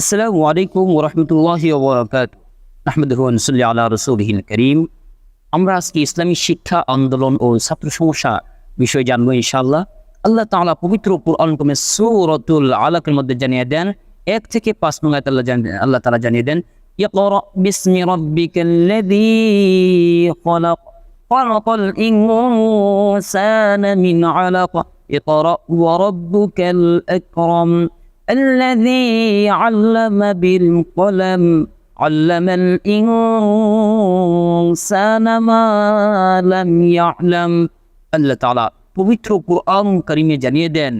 আসসালামু আলাইকুম ওরহমতুল্লাহ ওবরাকাত আহমদুল সাল্লি আল্লাহ রসুলহিল করিম আমরা আজকে ইসলামী শিক্ষা, আন্দোলন ও ছাত্র সমস্যা বিষয়ে জানব ইনশাআল্লাহ। আল্লাহ তাআলা পবিত্র কুরআন কমে সূরাতুল আলাকের মধ্যে জানিয়ে দেন, এক থেকে পাঁচ নং আয়াত আল্লাহ আল্লাহ তাআলা জানিয়ে দেন, ইকরা বিসমি রাব্বিকাল্লাযী খলাক, খলাকাল ইনসানা মিন আলাক, ইকরা ওয়া রাব্বুকাল আকরাম। الذي علم بالقلم علم الإنسان ما لم يعلم আল্লাহ তাআলা পবিত্র কোরআন কারিমে জানিয়ে দেন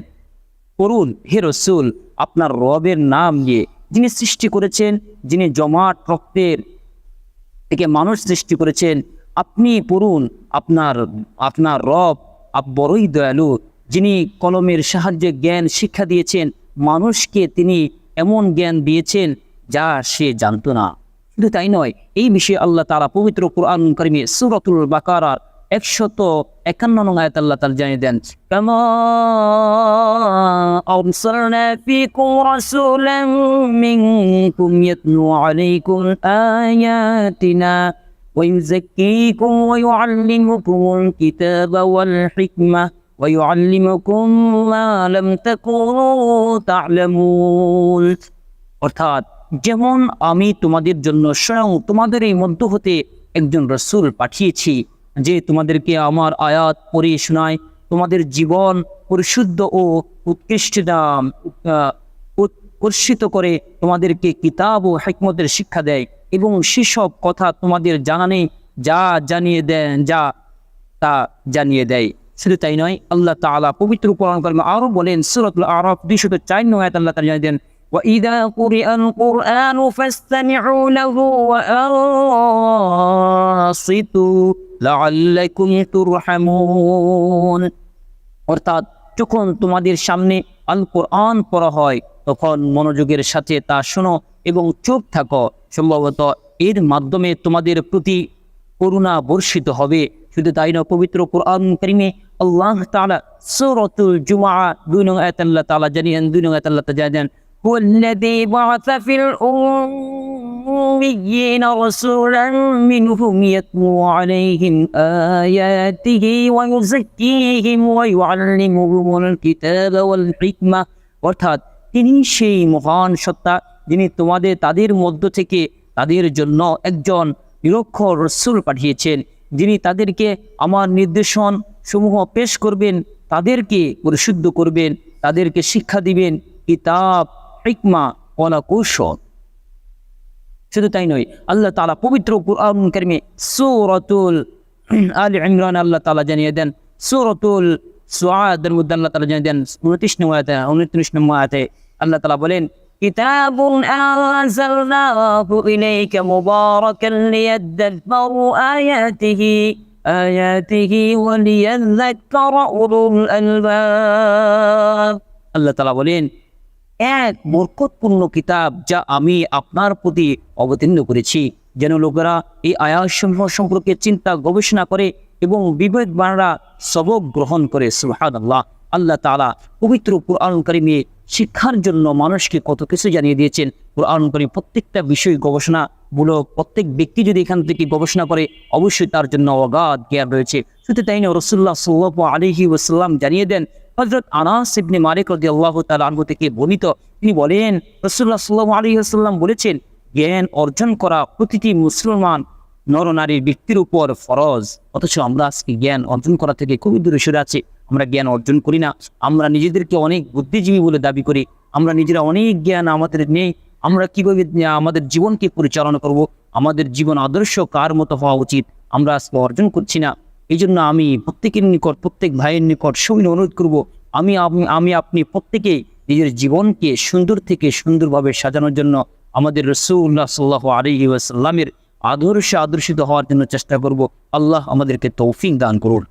করুন হে রসুল আপনার রবের নাম নিয়ে যিনি সৃষ্টি করেছেন যিনি জমাট রক্তের থেকে মানুষ সৃষ্টি করেছেন আপনি পড়ুন আপনার আপনার রব আপ- বড়ই দয়ালু যিনি কলমের সাহায্যে জ্ঞান শিক্ষা দিয়েছেন মানুষকে তিনি এমন জ্ঞান দিয়েছেন যা সে জানতো না শুধু তাই নয় এই বিষয়ে আল্লাহ তারা পবিত্র কোরআন করিমে সুরতুল বাকারার একশত একান্ন নং আয়াত আল্লাহ তালা জানিয়ে দেন কামা أرسلنا فيكم رسولا منكم يتلو عليكم آياتنا ويزكيكم ويعلمكم الكتاب والحكمة ويعلمكم ما لم تكونوا تعلمون অর্থাৎ যেমন আমি তোমাদের জন্য স্বয়ং তোমাদের এই মধ্য হতে একজন রসুল পাঠিয়েছি যে তোমাদেরকে আমার আয়াত পড়ে শোনায় তোমাদের জীবন পরিশুদ্ধ ও উৎকৃষ্ট নাম আহ, উৎকর্ষিত করে তোমাদেরকে কিতাব ও হেকমতের শিক্ষা দেয় এবং সেসব কথা তোমাদের জানা নেই যা জানিয়ে দেন যা তা জানিয়ে দেয় শুধু তাই নয় আল্লাহ তাআলা পবিত্র কোরআন কর্মে আরো বলেন সূরাতুল আরাফ 204 নং আয়াত আল্লাহ তাআলা জানিয়ে দেন وإذا قرئ القرآن فاستمعوا له وأنصتوا لعلكم ترحمون অর্থাৎ যখন তোমাদের সামনে আল কোরআন পড়া হয় তখন মনোযোগের সাথে তা শোনো এবং চুপ থাকো সম্ভবত এর মাধ্যমে তোমাদের প্রতি করুণা বর্ষিত হবে শুধু তাই না পবিত্র কোরআন করিমে আল্লাহ তাআলা সূরাতুল জুমআ দুই নং আয়াত আল্লাহ তাআলা জানিয়েন দুই নং আয়াত আল্লাহ তাআলা জানিয়েন هو الذي بعث في الأميين رسولا منهم يتلو عليهم آياته ويزكيهم ويعلمهم الكتاب والحكمة অর্থাৎ তিনি সেই মহান সত্তা যিনি তোমাদের তাদের মধ্য থেকে তাদের জন্য একজন নিরক্ষর রসুল পাঠিয়েছেন যিনি তাদেরকে আমার নির্দেশন সমূহ পেশ করবেন, তাদেরকে পরিশুদ্ধ করবেন, তাদেরকে শিক্ষা দিবেন, কিতাব, হিকমা কলা কৌশল শুধু তাই নয়, আল্লাহ তালা পবিত্র কুরআন কারিমে সূরাতুল আল ইমরান আল্লাহ তালা জানিয়ে দেন, সূরাতুল সুআদের মধ্যে আল্লাহ তালা জানিয়ে দেন 29 নম্বর আয়াতে 29 নম্বর আল্লাহ তালা বলেন كتاب أنزلناه إليك مباركا ليدبروا آياته آياته وليذكر أولو الألباب আল্লাহ তাআলা বলেন এক বরকতপূর্ণ কিতাব যা আমি আপনার প্রতি অবতীর্ণ করেছি যেন লোকেরা এই আয়াসমূহ সম্পর্কে চিন্তা গবেষণা করে এবং বিবেক বানরা সবক গ্রহণ করে সুহাদ আল্লাহ আল্লাহ তালা পবিত্র কোরআন কারিমে শিক্ষার জন্য মানুষকে কত কিছু জানিয়ে দিয়েছেন। কোরআন কারিম প্রত্যেকটা বিষয় গবেষণা মূলক প্রত্যেক ব্যক্তি যদি এখান থেকে গবেষণা করে, অবশ্যই তার জন্য অগাধ জ্ঞান রয়েছে। শুধু তাই না রসুল্লাহ সাল্লাহ আলহি ওসাল্লাম জানিয়ে দেন হজরত আনাস ইবনে মালিক রাদিয়াল্লাহু তাআলা আনহু থেকে বর্ণিত, তিনি বলেন, রাসূলুল্লাহ সাল্লাহ আলাইহি ওয়াসাল্লাম বলেছেন, জ্ঞান অর্জন করা প্রতিটি মুসলমান নরনারীর ব্যক্তির উপর ফরজ। অথচ আমরা আজকে জ্ঞান অর্জন করা থেকে খুবই দূরে সরে আছি। আমরা জ্ঞান অর্জন করি না। আমরা নিজেদেরকে অনেক বুদ্ধিজীবী বলে দাবি করি। আমরা নিজেরা অনেক জ্ঞান আমাদের নেই। আমরা কীভাবে আমাদের জীবনকে পরিচালনা করব? আমাদের জীবন আদর্শ কার মতো হওয়া উচিত? আমরা আজকে অর্জন করছি না। এই জন্য আমি প্রত্যেকের নিকট, প্রত্যেক ভাইয়ের নিকট সবাই অনুরোধ করব, আমি আমি আপনি প্রত্যেকেই নিজের জীবনকে সুন্দর থেকে সুন্দরভাবে সাজানোর জন্য আমাদের রসুল্লাহ সাল্লাহ আলহি ওয়াসাল্লামের আদর্শে আদর্শিত হওয়ার জন্য চেষ্টা করব। আল্লাহ আমাদেরকে তৌফিক দান করুন।